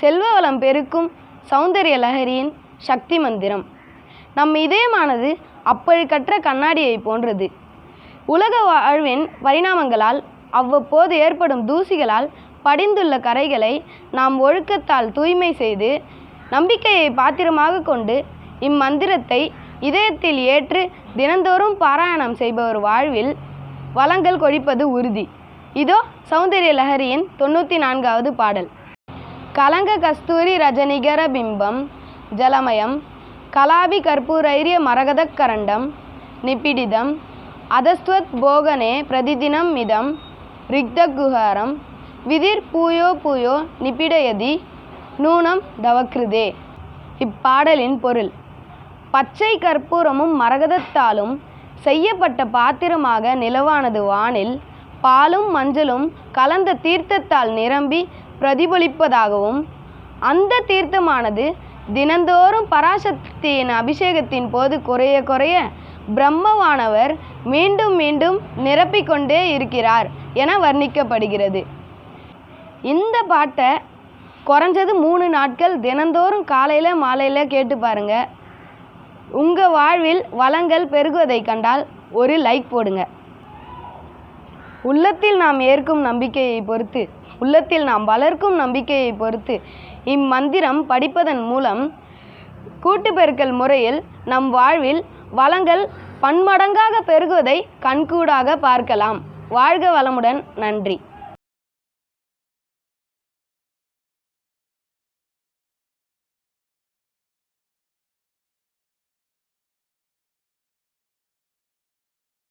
செல்வ வளம் பெருக்கும் சௌந்தரிய லஹரியின் சக்தி மந்திரம். நம் இதயமானது அப்பழுக்கற்ற கண்ணாடியை போன்றது. உலக வாழ்வின் பரிணாமங்களால் அவ்வப்போது ஏற்படும் தூசிகளால் படிந்துள்ள கரைகளை நாம் ஒழுக்கத்தால் தூய்மை செய்து நம்பிக்கையை பாத்திரமாக கொண்டு இம்மந்திரத்தை இதயத்தில் ஏற்று தினந்தோறும் பாராயணம் செய்பவர் வாழ்வில் வளங்கள் கொழிப்பது உறுதி. இதோ சௌந்தரிய லஹரியின் தொண்ணூற்றி நான்காவது பாடல். கலங்க கஸ்தூரி ரஜனிகர பிம்பம் ஜலமயம் கலாபி கற்பூரைரிய மரகதக் கரண்டம் நிபிடிதம் அதஸ்வத் போகனே பிரதிதினம் மிதம் ரிக்தகுஹாரம் விதிர் பூயோ பூயோ நிபிடயதி நூனம் தவக்ருதே. இப்பாடலின் பொருள் பச்சை கற்பூரமும் மரகதத்தாலும் செய்யப்பட்ட பாத்திரமாக நிலவானது வானில் பாலும் மஞ்சளும் கலந்த தீர்த்தத்தால் நிரம்பி பிரதிபலிப்பதாகவும் அந்த தீர்த்தமானது தினந்தோறும் பராசக்தியின் அபிஷேகத்தின் போது குறைய குறைய பிரம்மவானவர் மீண்டும் மீண்டும் நிரப்பிக்கொண்டே இருக்கிறார் என வர்ணிக்கப்படுகிறது. இந்த பாட்டை குறைஞ்சது மூணு நாட்கள் தினந்தோறும் காலையில் மாலையில் கேட்டு பாருங்க. உங்கள் வாழ்வில் வளங்கள் பெருகுவதை கண்டால் ஒரு லைக் போடுங்க. உள்ளத்தில் நாம் ஏற்கும் நம்பிக்கையை பொறுத்து உள்ளத்தில் நாம் வளர்க்கும் நம்பிக்கையை பொறுத்து இம்மந்திரம் படிப்பதன் மூலம் கூட்டு பெருக்கல் முறையில் நம் வாழ்வில் வளங்கள் பன்மடங்காக பெருகுவதை கண்கூடாக பார்க்கலாம். வாழ்க வளமுடன். நன்றி.